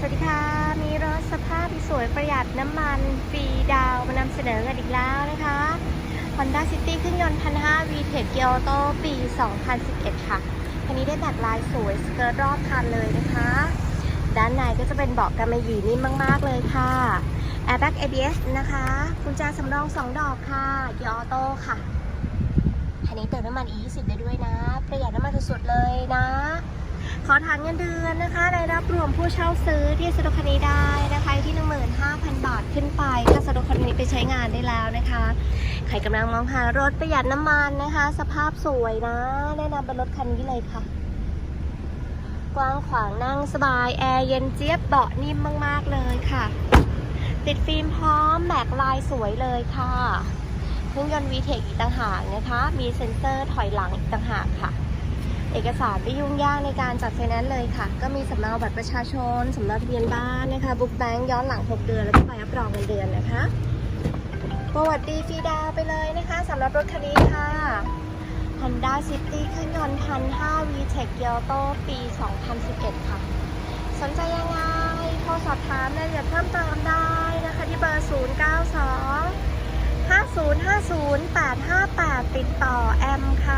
สวัสดีค่ะ มีรถสภาพสวยประหยัดน้ำมันฟรีดาวมานำเสนอกันอีกแล้วนะคะ Honda City เครื่องยนต์1,500 VTEC เกียร์ออโต้ปี 2011 ค่ะคันนี้ได้แบกลายสวยสเกิร์ตรอบคันเลยนะคะ ด้านในก็จะเป็นเบาะกำมะหยี่นิ่มมาก ๆ เลยค่ะ Airbag ABS นะคะกุญแจสำรอง 2 ดอกค่ะเกียร์ออโต้ค่ะคันนี้เติมน้ำมัน E20 ได้ด้วยนะ ประหยัดน้ำมันสุดๆเลยนะ ขอฐานเงินเดือนนะคะรายรับรวมผู้เช่าซื้อที่สะดวกคันนี้ได้นะคะที่ 15,000 บาทขึ้นไปก็สะดวกคันนี้ไปใช้งานได้แล้วนะคะ ใครกำลังมองหารถประหยัดน้ำมันนะคะ สภาพสวยนะแนะนำเป็นรถคันนี้เลยค่ะ กว้างขวางนั่งสบายแอร์เย็นเจี๊ยบเบาะนิ่มมากๆเลยค่ะ ติดฟิล์มพร้อมแบกลายสวยเลยค่ะเครื่องยนต์ VTEC อีกต่างหากนะคะ มีเซ็นเซอร์ถอยหลังอีกต่างหากค่ะ เอกสารไม่ยุ่งยากในการจัดไฟแนนซ์เลยค่ะ ก็มีสำเนาบัตรประชาชนสำเนาทะเบียนบ้านนะคะบุ๊กแบงค์ย้อนหลัง 6 เดือน แล้วก็ใบรับรองเงินเดือนนะคะประวัติดีฟรีดาวไปเลยนะคะสำหรับรถคันนี้ค่ะ Honda City เครื่องยนต์พัน5 VTEC เกียร์โตปี 2011 ค่ะ สนใจยังไงโทรสอบถามรายละเอียดเพิ่มเติมได้นะคะ ที่เบอร์ 092 5050 858 ติดต่อแอมค่ะ